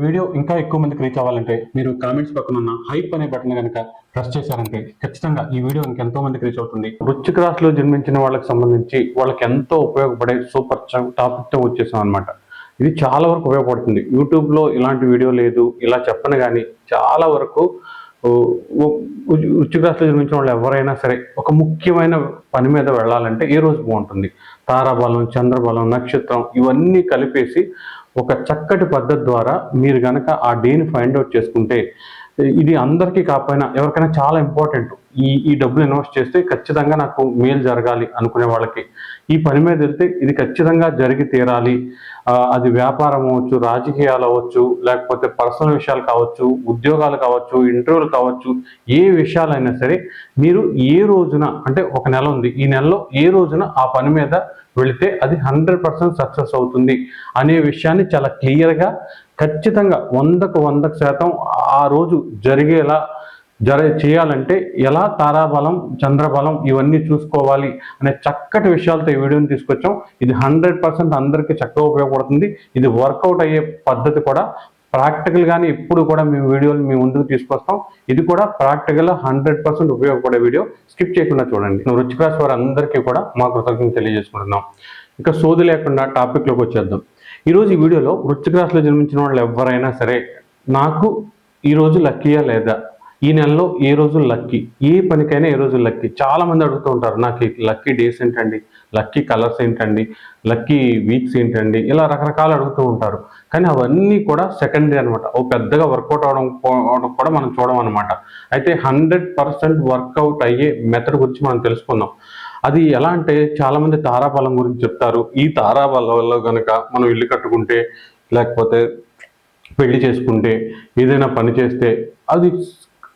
Video ఇంకా ఎక్కువ మందికి రీచ్ అవ్వాలంటే మీరు కామెంట్స్ పక్కన ఉన్న హైప్ అనే బటన్ కనుక ప్రెస్ చేశారంటే ఖచ్చితంగా ఈ వీడియో ఇంకెంతో మందికి రీచ్ అవుతుంది. వృశ్చిక రాశిలో జన్మించిన వాళ్ళకి సంబంధించి వాళ్ళకి ఎంతో ఉపయోగపడే సూపర్ టాపిక్తో వచ్చేసాం అనమాట ఇది చాలా వరకు ఉపయోగపడుతుంది. యూట్యూబ్లో ఇలాంటి వీడియో లేదు. ఇలా చెప్పను కానీ చాలా వరకు ఓ, ఓ, రాశిలో జన్మించిన వాళ్ళు ఎవరైనా సరే ఒక ముఖ్యమైన పని మీద వెళ్ళాలంటే ఏ రోజు బాగుంటుంది? తారాబలం చంద్రబలం నక్షత్రం ఇవన్నీ కలిపేసి ఒక చక్కటి పద్ధతి ద్వారా మీరు కనుక ఆ డేని ఫైండ్ అవుట్ చేసుకుంటే ఇది అందరికీ కాకపోయినా ఎవరికైనా చాలా ఇంపార్టెంట్. ఈ ఈ డబ్బులు ఇన్వెస్ట్ చేస్తే ఖచ్చితంగా నాకు మేలు జరగాలి అనుకునే వాళ్ళకి. ఈ పని మీద వెళ్తే ఇది ఖచ్చితంగా జరిగి తీరాలి. అది వ్యాపారం అవ్వచ్చు రాజకీయాలు అవ్వచ్చు లేకపోతే పర్సనల్ విషయాలు కావచ్చు ఉద్యోగాలు కావచ్చు ఇంటర్వ్యూలు కావచ్చు ఏ విషయాలైనా సరే మీరు ఏ రోజున అంటే ఒక నెల ఉంది ఈ నెలలో ఏ రోజున ఆ పని మీద వెళితే అది హండ్రెడ్ పర్సెంట్ సక్సెస్ అవుతుంది అనే విషయాన్ని చాలా క్లియర్గా ఖచ్చితంగా వందకు వందకు శాతం ఆ రోజు జరిగేలా జర చేయాలంటే ఎలా తారాబలం చంద్రబలం ఇవన్నీ చూసుకోవాలి అనే చక్కటి విషయాలతో ఈ వీడియోని తీసుకొచ్చాం. ఇది హండ్రెడ్ పర్సెంట్ అందరికీ చక్కగా ఉపయోగపడుతుంది. ఇది వర్కౌట్ అయ్యే పద్ధతి కూడా ప్రాక్టికల్ కానీ ఇప్పుడు కూడా మేము వీడియోలు మీ ముందుకు తీసుకొస్తాం. ఇది కూడా ప్రాక్టికల్ హండ్రెడ్ పర్సెంట్ ఉపయోగపడే వీడియో స్కిప్ చేయకుండా చూడండి. నువ్వు రుచిక రాశి వారందరికీ కూడా మా కృతజ్ఞతలు తెలియజేసుకుంటున్నాం. ఇంకా సోది లేకుండా టాపిక్లోకి వచ్చేద్దాం. ఈరోజు ఈ వీడియోలో వృశ్చిక రాశిలో జన్మించిన వాళ్ళు ఎవరైనా సరే నాకు ఈరోజు లక్కీయా లేదా? ఈ నెలలో ఏ రోజు లక్కీ ఏ పనికైనా ఏ రోజు లక్కీ చాలా మంది అడుగుతూ ఉంటారు నాకు లక్కీ డేస్ ఏంటండి? లక్కీ కలర్స్ ఏంటండి? లక్కీ వీక్స్ ఏంటండి? ఇలా రకరకాలు అడుగుతూ ఉంటారు. కానీ అవన్నీ కూడా సెకండరీ అనమాట ఓ పెద్దగా వర్కౌట్ అవడం అవడం కూడా మనం చూడడం అనమాట అయితే హండ్రెడ్ పర్సెంట్ వర్కౌట్ అయ్యే మెథడ్ గురించి మనం తెలుసుకుందాం. అది ఎలా అంటే చాలా మంది తారాబలం గురించి చెప్తారు. ఈ తారాబలంలో కనుక మనం ఇల్లు కట్టుకుంటే లేకపోతే పెళ్ళి చేసుకుంటే ఏదైనా పని చేస్తే అది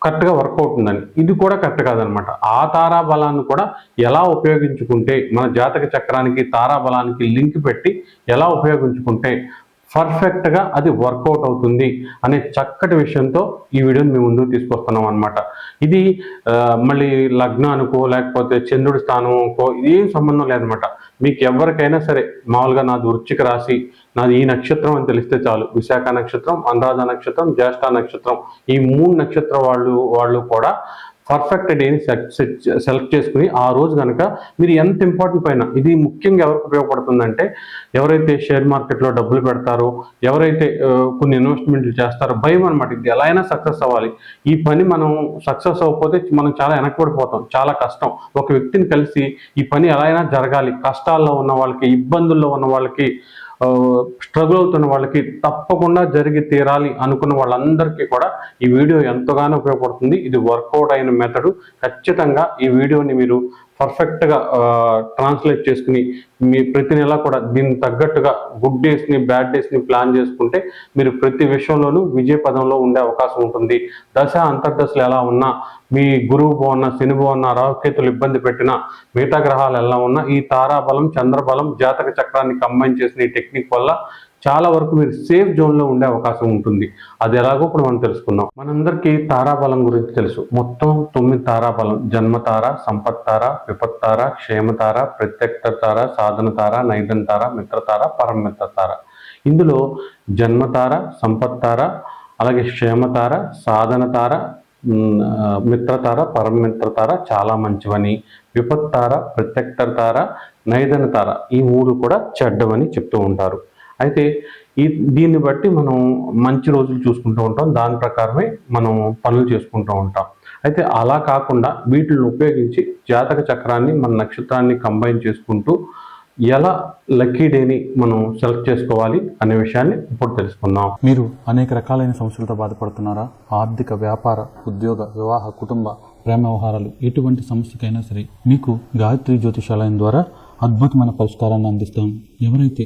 కరెక్ట్గా వర్క్ అవుతుందని ఇది కూడా కరెక్ట్ కాదనమాట ఆ తారాబలాన్ని కూడా ఎలా ఉపయోగించుకుంటే మన జాతక చక్రానికి తారాబలానికి లింక్ పెట్టి ఎలా ఉపయోగించుకుంటే పర్ఫెక్ట్గా అది వర్కౌట్ అవుతుంది అనే చక్కటి విషయంతో ఈ వీడియోని మేము ముందుకు తీసుకొస్తున్నాం అనమాట ఇది మళ్ళీ లగ్నానికో లేకపోతే చంద్రుడి స్థానంకో ఇదేం సంబంధం లేదనమాట మీకు ఎవరికైనా సరే మామూలుగా నాది వృచ్చిక రాశి నాది ఈ నక్షత్రం అని తెలిస్తే చాలు. విశాఖ నక్షత్రం అనురాధ నక్షత్రం జ్యేష్ఠ నక్షత్రం ఈ మూడు నక్షత్ర వాళ్ళు వాళ్ళు కూడా పర్ఫెక్ట్ డేని సెలెక్ట్ చేసుకుని ఆ రోజు కనుక మీరు ఎంత ఇంపార్టెంట్ పైన ఇది ముఖ్యంగా ఎవరికి ఉపయోగపడుతుందంటే ఎవరైతే షేర్ మార్కెట్లో డబ్బులు పెడతారో ఎవరైతే కొన్ని ఇన్వెస్ట్మెంట్లు చేస్తారో భయం అనమాట ఇది. ఎలా అయినా సక్సెస్ అవ్వాలి. ఈ పని మనం సక్సెస్ అవ్వకపోతే మనం చాలా వెనకబడిపోతాం. చాలా కష్టం. ఒక వ్యక్తిని కలిసి ఈ పని ఎలా అయినా జరగాలి. కష్టాల్లో ఉన్న వాళ్ళకి ఇబ్బందుల్లో ఉన్న వాళ్ళకి స్ట్రగుల్ అవుతున్న వాళ్ళకి తప్పకుండా జరిగి తీరాలి అనుకున్న వాళ్ళందరికీ కూడా ఈ వీడియో ఎంతగానో ఉపయోగపడుతుంది. ఇది వర్కౌట్ అయిన మెథడు ఖచ్చితంగా ఈ వీడియోని మీరు పర్ఫెక్ట్గా ట్రాన్స్లేట్ చేసుకుని మీ ప్రతి నెల కూడా దీనికి తగ్గట్టుగా గుడ్ డేస్ని బ్యాడ్ డేస్ని ప్లాన్ చేసుకుంటే మీరు ప్రతి విషయంలోనూ విజయ పదంలో ఉండే అవకాశం ఉంటుంది. దశ అంతర్దశలు ఎలా ఉన్నా మీ గురువు బాగున్నా శని బాగున్నా రాహుకేతులు ఇబ్బంది పెట్టినా మిగతా గ్రహాలు ఎలా ఉన్నా ఈ తారాబలం చంద్రబలం జాతక చక్రాన్ని కంబైన్ చేసిన ఈ టెక్నిక్ వల్ల చాలా వరకు మీరు సేఫ్ జోన్లో ఉండే అవకాశం ఉంటుంది. అది ఎలాగో ఇప్పుడు మనం తెలుసుకుందాం. మనందరికీ తారాబలం గురించి తెలుసు. మొత్తం తొమ్మిది తారాబలం. జన్మతార సంపత్తార విపత్తార క్షేమతార ప్రత్యక్ష తార సాధన తార నైదన్ తార మిత్రతార పరమిత్ర తార. ఇందులో జన్మతార సంపత్తార అలాగే క్షేమతార సాధనతార మిత్రతార పరమిత్రతార చాలా మంచివని. విపత్తార ప్రత్యక్ష తార నైదన తార ఈ మూడు కూడా చెడ్డవని చెప్తూ ఉంటారు. అయితే ఈ దీన్ని బట్టి మనం మంచి రోజులు చూసుకుంటూ ఉంటాం. దాని ప్రకారమే మనం పనులు చేసుకుంటూ ఉంటాం. అయితే అలా కాకుండా వీటిని ఉపయోగించి జాతక చక్రాన్ని మన నక్షత్రాన్ని కంబైన్ చేసుకుంటూ ఎలా లక్కీ డేని మనం సెలెక్ట్ చేసుకోవాలి అనే విషయాన్ని ఇప్పుడు తెలుసుకుందాం. మీరు అనేక రకాలైన సమస్యలతో బాధపడుతున్నారా? ఆర్థిక వ్యాపార ఉద్యోగ వివాహ కుటుంబ ప్రేమ వ్యవహారాలు ఎటువంటి సమస్యకైనా సరే మీకు గాయత్రి జ్యోతిషాలయం ద్వారా అద్భుతమైన పరిష్కారాన్ని అందిస్తాం. ఎవరైతే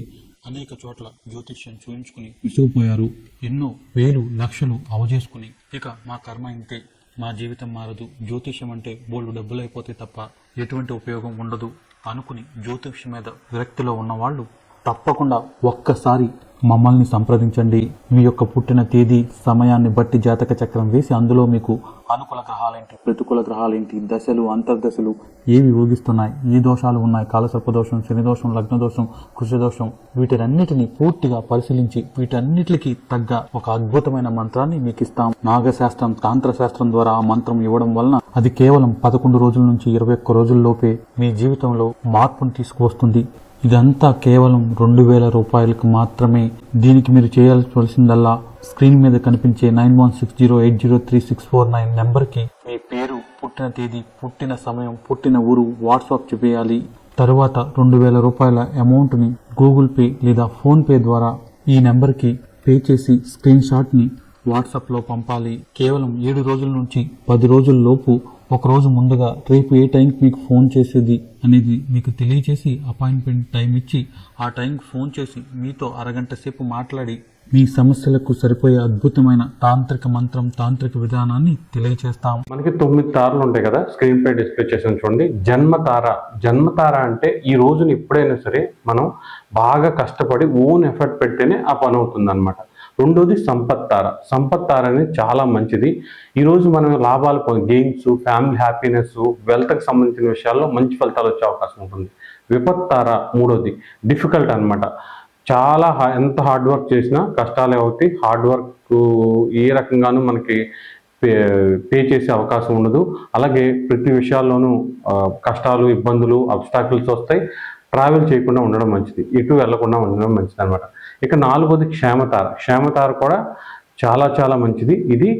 అనేక చోట్ల జ్యోతిష్యం చూయించుకుని విసిగిపోయారు. ఎన్నో వేలు లక్షలు అవజేసుకుని. ఇక మా కర్మ ఇంతే. మా జీవితం మారదు. జ్యోతిష్యం అంటే బోల్డు డబ్బులు అయిపోతే తప్ప ఎటువంటి ఉపయోగం ఉండదు అనుకుని జ్యోతిష్యం మీద విరక్తిలో ఉన్నవాళ్ళు తప్పకుండా ఒక్కసారి మమ్మల్ని సంప్రదించండి. మీ యొక్క పుట్టిన తేదీ సమయాన్ని బట్టి జాతక చక్రం వేసి అందులో మీకు అనుకూల గ్రహాలు ప్రతికూల గ్రహాలు ఏంటి దశలు అంతర్దశలు ఏవి ఊగిస్తున్నాయి? ఏ దోషాలు ఉన్నాయి? కాలసర్ప దోషం శని దోషం లగ్న దోషం కృషి దోషం వీటన్నిటిని పూర్తిగా పరిశీలించి వీటన్నిటికి తగ్గ ఒక అద్భుతమైన మంత్రాన్ని మీకు ఇస్తాం. నాగశాస్త్రం తాంత్ర శాస్త్రం ద్వారా ఆ మంత్రం ఇవ్వడం వలన అది కేవలం పదకొండు రోజుల నుంచి ఇరవై ఒక్క రోజుల్లోపే మీ జీవితంలో మార్పును తీసుకువస్తుంది. ఇదంతా కేవలం రెండు వేల రూపాయలకు మాత్రమే. దీనికి మీరు చేయాల్సిందల్లా స్క్రీన్ మీద కనిపించే nine one six zero eight zero three six four nine నెంబర్కి మీ పేరు పుట్టిన తేదీ పుట్టిన సమయం పుట్టిన ఊరు వాట్సాప్ చేయాలి తరువాత రెండు వేల రూపాయల అమౌంట్ని గూగుల్ పే లేదా ఫోన్పే ద్వారా ఈ నెంబర్కి పే చేసి స్క్రీన్ షాట్ని వాట్సాప్లో పంపాలి. కేవలం ఏడు రోజుల నుంచి పది రోజుల లోపు ఒక రోజు ముందుగా రేపు ఏ టైంకి మీకు ఫోన్ చేసేది అనేది మీకు తెలియచేసి అపాయింట్మెంట్ టైం ఇచ్చి ఆ టైంకి ఫోన్ చేసి మీతో అరగంట సేపు మాట్లాడి మీ సమస్యలకు సరిపోయే అద్భుతమైన తాంత్రిక మంత్రం తాంత్రిక విధానాన్ని తెలియజేస్తాం మనకి తొమ్మిది తారలు ఉంటాయి కదా స్క్రీన్ పై డిస్ప్లే చేసాను చూడండి. జన్మతార జన్మతార జన్మ తార అంటే ఈ రోజున ఎప్పుడైనా సరే మనం బాగా కష్టపడి ఓన్ ఎఫర్ట్ పెడితేనే ఆ పని అవుతుంది అనమాట రెండోది సంపత్ తార సంపత్ తార అనేది చాలా మంచిది. ఈరోజు మనం లాభాలు గేమ్స్ గెయిన్స్ ఫ్యామిలీ హ్యాపీనెస్ వెల్త్కి సంబంధించిన విషయాల్లో మంచి ఫలితాలు వచ్చే అవకాశం ఉంటుంది. విపత్ తార మూడోది. డిఫికల్ట్ అన్నమాట. చాలా ఎంత హార్డ్ వర్క్ చేసినా కష్టాలే అవుతాయి. హార్డ్ వర్క్ ఏ రకంగానూ మనకి పే పే చేసే అవకాశం ఉండదు. అలాగే ప్రతి విషయాల్లోనూ కష్టాలు ఇబ్బందులు అబ్స్టాకిల్స్ వస్తాయి. ట్రావెల్ చేయకుండా ఉండడం మంచిది. ఎటు వెళ్ళకుండా ఉండడం మంచిది అనమాట ఇక నాలుగోది క్షేమతార. క్షేమతార కూడా చాలా చాలా మంచిది. ఇది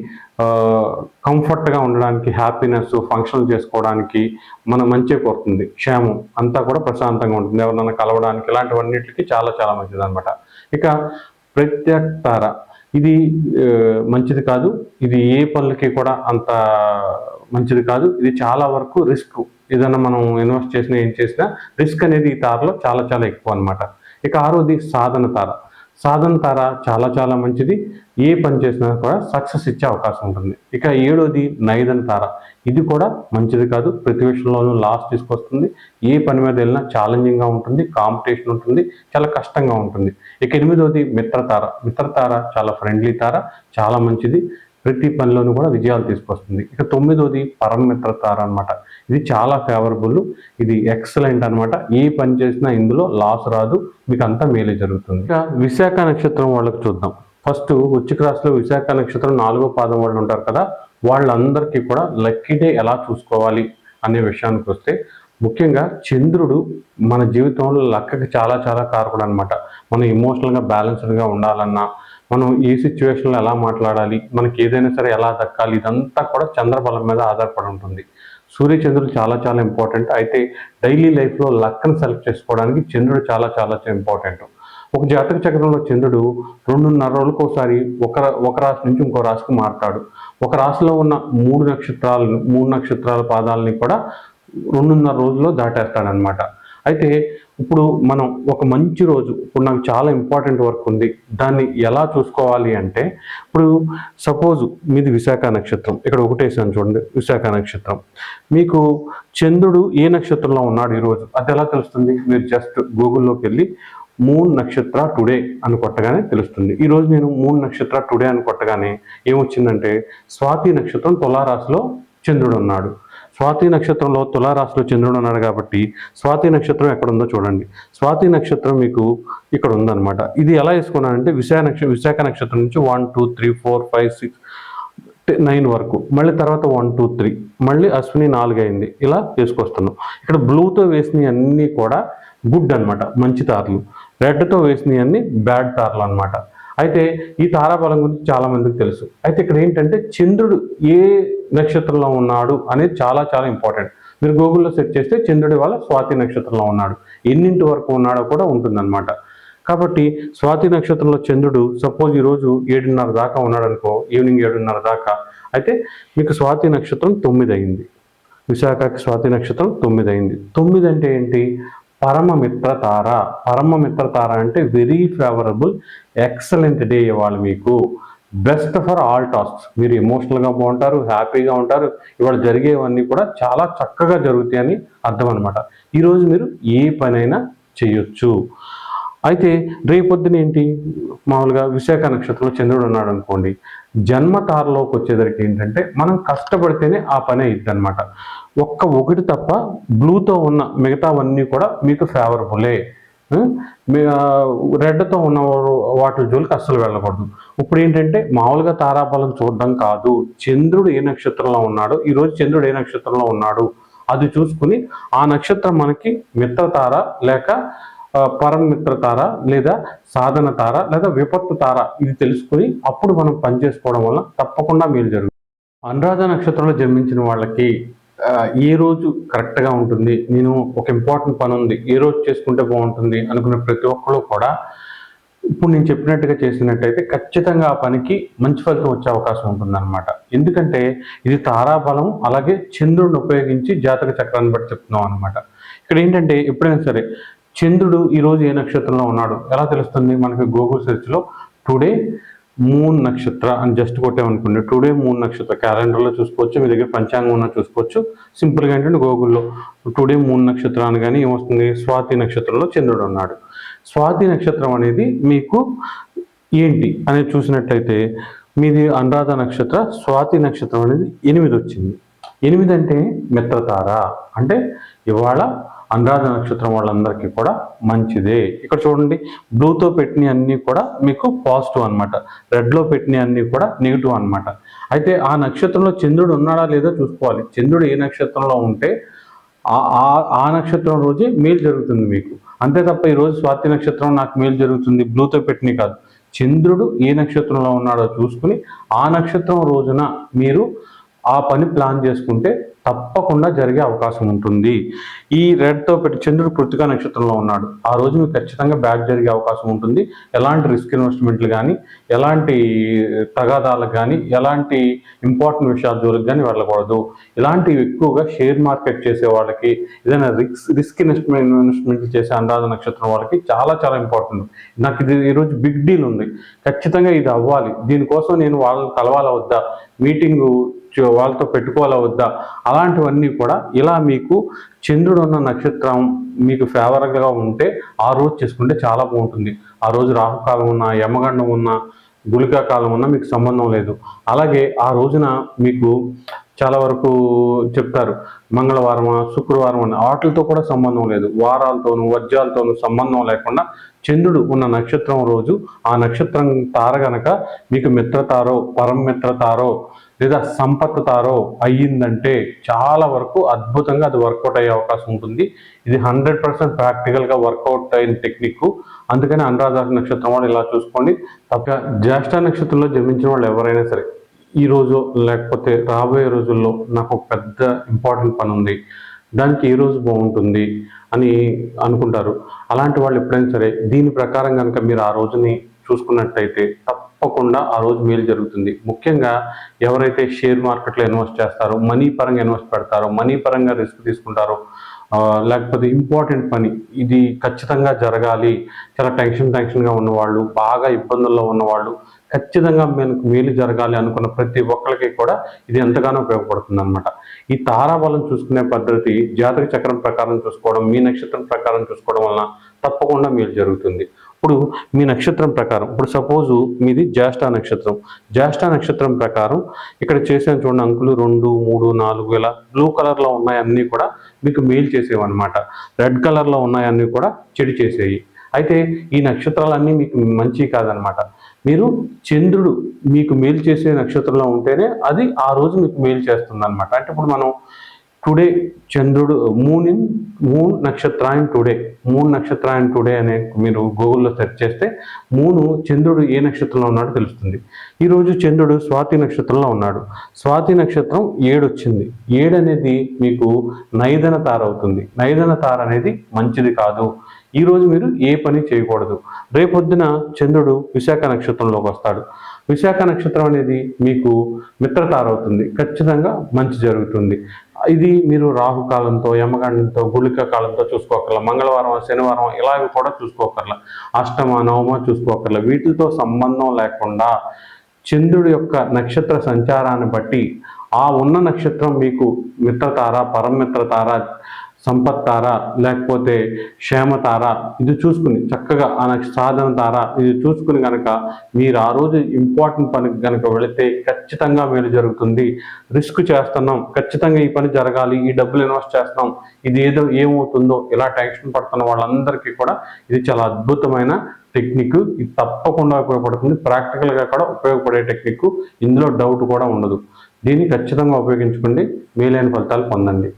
కంఫర్ట్గా ఉండడానికి హ్యాపీనెస్ ఫంక్షన్లు చేసుకోవడానికి మన మంచి కోరుతుంది. క్షేమం అంతా కూడా ప్రశాంతంగా ఉంటుంది. ఎవరినైనా కలవడానికి ఇలాంటివన్నిటికి చాలా చాలా మంచిది అనమాట ఇక ప్రత్యక్తార. ఇది మంచిది కాదు. ఇది ఏ పనులకి కూడా అంత మంచిది కాదు. ఇది చాలా వరకు రిస్క్. ఏదైనా మనం ఇన్వెస్ట్ చేసినా ఏం చేసినా రిస్క్ అనేది ఈ తారలో చాలా చాలా ఎక్కువ అనమాట ఇక ఆరోది సాధన తార. సాధన తార చాలా చాలా మంచిది. ఏ పని చేసినా కూడా సక్సెస్ ఇచ్చే అవకాశం ఉంటుంది. ఇక ఏడోది నైదన తార. ఇది కూడా మంచిది కాదు. ప్రతి విషయంలోనూ లాస్ తీసుకొస్తుంది. ఏ పని మీద వెళ్ళినా ఛాలెంజింగ్గా ఉంటుంది. కాంపిటీషన్ ఉంటుంది. చాలా కష్టంగా ఉంటుంది. ఇక ఎనిమిదోది మిత్రతార. మిత్రతార చాలా ఫ్రెండ్లీ తార. చాలా మంచిది. ప్రతి పనిలోనూ కూడా విజయాలు తీసుకొస్తుంది. ఇక తొమ్మిదోది పరమిత్ర తార అనమాట ఇది చాలా ఫేవరబుల్ ఇది ఎక్సలెంట్ అన్నమాట. ఏ పని చేసినా ఇందులో లాస్ రాదు. మీకు అంతా మేలే జరుగుతుంది. ఇక విశాఖ నక్షత్రం వాళ్ళకి చూద్దాం. ఫస్ట్ వృచ్చిక రాశిలో విశాఖ నక్షత్రం నాలుగో పాదం వాళ్ళు ఉంటారు కదా వాళ్ళందరికీ కూడా లక్కీ డే ఎలా చూసుకోవాలి అనే విషయానికి వస్తే ముఖ్యంగా చంద్రుడు మన జీవితంలో లక్కకి చాలా చాలా కారకుడు అనమాట మనం ఎమోషనల్గా బ్యాలెన్స్డ్గా ఉండాలన్నా మనం ఏ సిచ్యువేషన్లో ఎలా మాట్లాడాలి మనకి ఏదైనా సరే ఎలా దక్కాలి ఇదంతా కూడా చంద్రబలం మీద ఆధారపడి ఉంటుంది. సూర్య చంద్రుడు చాలా చాలా ఇంపార్టెంట్ అయితే డైలీ లైఫ్లో లక్కను సెలెక్ట్ చేసుకోవడానికి చంద్రుడు చాలా చాలా ఇంపార్టెంట్ ఒక జాతక చక్రంలో చంద్రుడు రెండున్నర రోజులకు ఒకసారి ఒక ఒక రాశి నుంచి ఇంకో రాశికి మారుతాడు. ఒక రాశిలో ఉన్న మూడు నక్షత్రాలను మూడు నక్షత్రాల పాదాలని కూడా రెండున్నర రోజుల్లో దాటేస్తాడనమాట అయితే ఇప్పుడు మనం ఒక మంచి రోజు ఇప్పుడు నాకు చాలా ఇంపార్టెంట్ వర్క్ ఉంది. దాన్ని ఎలా చూసుకోవాలి అంటే ఇప్పుడు సపోజ్ మీది విశాఖ నక్షత్రం. ఇక్కడ ఒకటేసాను చూడండి విశాఖ నక్షత్రం. మీకు చంద్రుడు ఏ నక్షత్రంలో ఉన్నాడు ఈరోజు అది ఎలా తెలుస్తుంది? మీరు జస్ట్ గూగుల్లోకి వెళ్ళి మూన్ నక్షత్ర టుడే అని కొట్టగానే తెలుస్తుంది. ఈరోజు నేను మూన్ నక్షత్ర టుడే అని కొట్టగానే ఏమొచ్చిందంటే స్వాతి నక్షత్రం తులారాశిలో చంద్రుడు ఉన్నాడు. స్వాతి నక్షత్రంలో తులారాశిలో చంద్రుడు ఉన్నాడు కాబట్టి స్వాతి నక్షత్రం ఎక్కడ ఉందో చూడండి. స్వాతి నక్షత్రం మీకు ఇక్కడ ఉందన్నమాట. ఇది ఎలా వేసుకున్నానంటే విశాఖ నక్ష విశాఖ నక్షత్రం నుంచి one two three four five six nine వరకు. మళ్ళీ తర్వాత వన్ టూ త్రీ. మళ్ళీ అశ్విని నాలుగు అయింది. ఇలా వేసుకొస్తున్నాం. ఇక్కడ బ్లూతో వేసినవి అన్నీ కూడా గుడ్ అనమాట మంచి తారలు. రెడ్తో వేసినవి అన్ని బ్యాడ్ తారలు అనమాట అయితే ఈ తారాబలం గురించి చాలా మందికి తెలుసు. అయితే ఇక్కడ ఏంటంటే చంద్రుడు ఏ నక్షత్రంలో ఉన్నాడు అనేది చాలా చాలా ఇంపార్టెంట్. మీరు గూగుల్లో సెర్చ్ చేస్తే చంద్రుడి వల్ల స్వాతి నక్షత్రంలో ఉన్నాడు. ఎన్నింటి వరకు ఉన్నాడో కూడా ఉంటుందన్నమాట. కాబట్టి స్వాతి నక్షత్రంలో చంద్రుడు సపోజ్ ఈరోజు ఏడున్నర దాకా ఉన్నాడు అనుకో ఈవినింగ్ ఏడున్నర దాకా అయితే మీకు స్వాతి నక్షత్రం తొమ్మిది అయింది విశాఖకి స్వాతి నక్షత్రం తొమ్మిది అయింది తొమ్మిది అంటే ఏంటి? పరమ మిత్ర తార పరమ తార అంటే వెరీ ఫేవరబుల్ ఎక్సలెంట్ డే ఇవాళ మీకు. Best for all tasks. మీరు ఎమోషనల్గా బాగుంటారు హ్యాపీగా ఉంటారు. ఇవాళ జరిగేవన్నీ కూడా చాలా చక్కగా జరుగుతాయని అర్థం అనమాట ఈరోజు మీరు ఏ పనైనా చేయొచ్చు. అయితే రేపొద్దున ఏంటి? మామూలుగా విశాఖ నక్షత్రంలో చంద్రుడు ఉన్నాడు అనుకోండి. జన్మ తారలోకి వచ్చేసరికి ఏంటంటే మనం కష్టపడితేనే ఆ పని అయిద్ది అనమాట ఒక్క ఒకటి తప్ప బ్లూతో ఉన్న మిగతావన్నీ కూడా మీకు ఫేవరబులే రెడ్తో ఉన్న వాటి జోలికి అస్సలు వెళ్ళకూడదు. ఇప్పుడు ఏంటంటే మామూలుగా తారాబలం చూడడం కాదు. చంద్రుడు ఏ నక్షత్రంలో ఉన్నాడు? ఈరోజు చంద్రుడు ఏ నక్షత్రంలో ఉన్నాడు? అది చూసుకుని ఆ నక్షత్రం మనకి మిత్రతార లేక పరమిత్రతార తార లేదా సాధన తార లేదా విపత్తు తార ఇది తెలుసుకుని అప్పుడు మనం పని చేసుకోవడం వల్ల తప్పకుండా మేలు జరుగుతుంది. అనురాధ నక్షత్రంలో జన్మించిన వాళ్ళకి ఏ రోజు కరెక్ట్గా ఉంటుంది. నేను ఒక ఇంపార్టెంట్ పని ఉంది. ఏ రోజు చేసుకుంటే బాగుంటుంది అనుకునే ప్రతి ఒక్కరు కూడా ఇప్పుడు నేను చెప్పినట్టుగా చేసినట్టయితే ఖచ్చితంగా ఆ పనికి మంచి ఫలితం వచ్చే అవకాశం ఉంటుందన్నమాట. ఎందుకంటే ఇది తారాబలం అలాగే చంద్రుడిని ఉపయోగించి జాతక చక్రాన్ని బట్టి చెప్తున్నాం అనమాట ఇక్కడ ఏంటంటే ఎప్పుడైనా సరే చంద్రుడు ఈ రోజు ఏ నక్షత్రంలో ఉన్నాడు? ఎలా తెలుస్తుంది? మనకి గూగుల్ సెర్చ్లో టుడే మూన్ నక్షత్ర అని జస్ట్ కొట్టామనుకోండి టుడే మూన్ నక్షత్ర క్యాలెండర్లో చూసుకోవచ్చు మీ దగ్గర పంచాంగం ఉన్న చూసుకోవచ్చు సింపుల్గా ఏంటంటే గూగుల్లో టుడే మూన్ నక్షత్రం కానీ ఏమొస్తుంది? స్వాతి నక్షత్రంలో చంద్రుడు ఉన్నాడు. స్వాతి నక్షత్రం అనేది మీకు ఏంటి అనేది చూసినట్లయితే మీది అనురాధ నక్షత్ర స్వాతి నక్షత్రం అనేది ఎనిమిది వచ్చింది. ఎనిమిది అంటే మిత్రతార. అంటే ఇవాళ అనురాధ నక్షత్రం వాళ్ళందరికీ కూడా మంచిదే. ఇక్కడ చూడండి బ్లూతో పెట్టిన అన్నీ కూడా మీకు పాజిటివ్ అనమాట రెడ్లో పెట్టిన అన్నీ కూడా నెగిటివ్ అనమాట అయితే ఆ నక్షత్రంలో చంద్రుడు ఉన్నాడా లేదో చూసుకోవాలి. చంద్రుడు ఏ నక్షత్రంలో ఉంటే ఆ ఆ- ఆ నక్షత్రం రోజే మేలు జరుగుతుంది మీకు. అంతే తప్ప ఈరోజు స్వాతి నక్షత్రం నాకు మేలు జరుగుతుంది బ్లూతో పెట్టిన కాదు. చంద్రుడు ఏ నక్షత్రంలో ఉన్నాడో చూసుకుని ఆ నక్షత్రం రోజున మీరు ఆ పని ప్లాన్ చేసుకుంటే తప్పకుండా జరిగే అవకాశం ఉంటుంది. ఈ రెడ్తో పెట్టి చంద్రుడు కృతికా నక్షత్రంలో ఉన్నాడు. ఆ రోజు మీకు ఖచ్చితంగా బ్యాడ్ జరిగే అవకాశం ఉంటుంది. ఎలాంటి రిస్క్ ఇన్వెస్ట్మెంట్లు కానీ ఎలాంటి తగాదాలకు కానీ ఎలాంటి ఇంపార్టెంట్ విషయాల జోలికి కానీ వెళ్ళకూడదు. ఇలాంటివి ఎక్కువగా షేర్ మార్కెట్ చేసే వాళ్ళకి ఏదైనా రిస్క్ రిస్క్ ఇన్వెస్ట్మెంట్ ఇన్వెస్ట్మెంట్ చేసే అనురాధ నక్షత్రం వాళ్ళకి చాలా చాలా ఇంపార్టెంట్. నాకు ఇది ఈరోజు బిగ్ డీల్ ఉంది. ఖచ్చితంగా ఇది అవ్వాలి. దీనికోసం నేను వాళ్ళని కలవాలా వద్దా? మీటింగు వాళ్ళతో పెట్టుకోవాలా వద్దా? అలాంటివన్నీ కూడా ఇలా మీకు చంద్రుడు ఉన్న నక్షత్రం మీకు ఫేవరబుల్గా ఉంటే ఆ రోజు చేసుకుంటే చాలా బాగుంటుంది. ఆ రోజు రాహుకాలం ఉన్న యమగండం ఉన్న గుళికా కాలం ఉన్న మీకు సంబంధం లేదు. అలాగే ఆ రోజున మీకు చాలా వరకు చెప్తారు మంగళవారమా శుక్రవారం అని. వాటితో కూడా సంబంధం లేదు. వారాలతోనూ వజ్రాలతోనూ సంబంధం లేకుండా చంద్రుడు ఉన్న నక్షత్రం రోజు ఆ నక్షత్రం తార గనక మీకు మిత్రతారో పరం మిత్రతారో లేదా సంపత్తుతారో తారో అయ్యిందంటే చాలా వరకు అద్భుతంగా అది వర్కౌట్ అయ్యే అవకాశం ఉంటుంది. ఇది హండ్రెడ్ పర్సెంట్ ప్రాక్టికల్గా వర్కౌట్ అయిన టెక్నిక్ అందుకని అనురాధ నక్షత్రం వాళ్ళు ఇలా చూసుకోండి. తప్ప జ్యేష్ఠ నక్షత్రంలో జన్మించిన వాళ్ళు ఎవరైనా సరే ఈ రోజు లేకపోతే రాబోయే రోజుల్లో నాకు ఒక పెద్ద ఇంపార్టెంట్ పని ఉంది. దానికి ఏ రోజు బాగుంటుంది అని అనుకుంటారు. అలాంటి వాళ్ళు ఎప్పుడైనా సరే దీని ప్రకారం కనుక మీరు ఆ రోజుని చూసుకున్నట్టయితే తప్పకుండా ఆ రోజు మేలు జరుగుతుంది. ముఖ్యంగా ఎవరైతే షేర్ మార్కెట్లో ఇన్వెస్ట్ చేస్తారో మనీ పరంగా ఇన్వెస్ట్ పెడతారో మనీ పరంగా రిస్క్ తీసుకుంటారో లేకపోతే ఇంపార్టెంట్ పని ఇది ఖచ్చితంగా జరగాలి. చాలా టెన్షన్ టెన్షన్గా ఉన్నవాళ్ళు బాగా ఇబ్బందుల్లో ఉన్నవాళ్ళు ఖచ్చితంగా మనకు మేలు జరగాలి అనుకున్న ప్రతి ఒక్కరికి కూడా ఇది ఎంతగానో ఉపయోగపడుతుంది అనమాట ఈ తారాబలం చూసుకునే పద్ధతి జాతక చక్రం ప్రకారం చూసుకోవడం మీ నక్షత్రం ప్రకారం చూసుకోవడం వలన తప్పకుండా మేలు జరుగుతుంది. ఇప్పుడు మీ నక్షత్రం ప్రకారం ఇప్పుడు సపోజు మీది జ్యేష్ఠ నక్షత్రం. జ్యేష్ఠ నక్షత్రం ప్రకారం ఇక్కడ చేసిన చూడండి అంకులు రెండు మూడు నాలుగు ఇలా బ్లూ కలర్లో ఉన్నాయన్నీ కూడా మీకు మేలు చేసేవన్నమాట రెడ్ కలర్లో ఉన్నాయన్నీ కూడా చెడు చేసేవి. అయితే ఈ నక్షత్రాలన్నీ మీకు మంచి కాదనమాట మీరు చంద్రుడు మీకు మేలు చేసే నక్షత్రంలో ఉంటేనే అది ఆ రోజు మీకు మేలు చేస్తుంది అనమాట అంటే ఇప్పుడు మనం టుడే చంద్రుడు మూన్ ఇన్ మూన్ నక్షత్రాయం టుడే మూన్ నక్షత్రాయం టుడే అనే మీరు గూగుల్లో సెర్చ్ చేస్తే మూను చంద్రుడు ఏ నక్షత్రంలో ఉన్నాడో తెలుస్తుంది. ఈరోజు చంద్రుడు స్వాతి నక్షత్రంలో ఉన్నాడు. స్వాతి నక్షత్రం ఏడు వచ్చింది. ఏడు అనేది మీకు నైదన తార అవుతుంది. నైదన తార అనేది మంచిది కాదు. ఈరోజు మీరు ఏ పని చేయకూడదు. రేపొద్దున చంద్రుడు విశాఖ నక్షత్రంలోకి వస్తాడు. విశాఖ నక్షత్రం అనేది మీకు మిత్రతారవుతుంది. ఖచ్చితంగా మంచి జరుగుతుంది. ఇది మీరు రాహుకాలంతో యమగండంతో గుళిక కాలంతో చూసుకోకర్లా మంగళవారం శనివారం ఇలాగ కూడా చూసుకోకర్లా అష్టమ నవమ చూసుకోకర్లా. వీటితో సంబంధం లేకుండా చంద్రుడి యొక్క నక్షత్ర సంచారాన్ని బట్టి ఆ ఉన్న నక్షత్రం మీకు మిత్రతార పరమిత్రతార సంపత్ తార లేకపోతే క్షేమ తార ఇది చూసుకుని చక్కగా ఆ సాధన తార ఇది చూసుకుని కనుక మీరు ఆ రోజు ఇంపార్టెంట్ పనికి కనుక వెళితే ఖచ్చితంగా మేలు జరుగుతుంది. రిస్క్ చేస్తున్నాం ఖచ్చితంగా ఈ పని జరగాలి ఈ డబ్బులు ఇన్వెస్ట్ చేస్తున్నాం ఇది ఏదో ఏమవుతుందో ఇలా టెన్షన్ పడుతున్న వాళ్ళందరికీ కూడా ఇది చాలా అద్భుతమైన టెక్నిక్. ఇది తప్పకుండా ఉపయోగపడుతుంది. ప్రాక్టికల్గా కూడా ఉపయోగపడే టెక్నిక్. ఇందులో డౌట్ కూడా ఉండదు. దీన్ని ఖచ్చితంగా ఉపయోగించుకోండి. మేలైన ఫలితాలు పొందండి.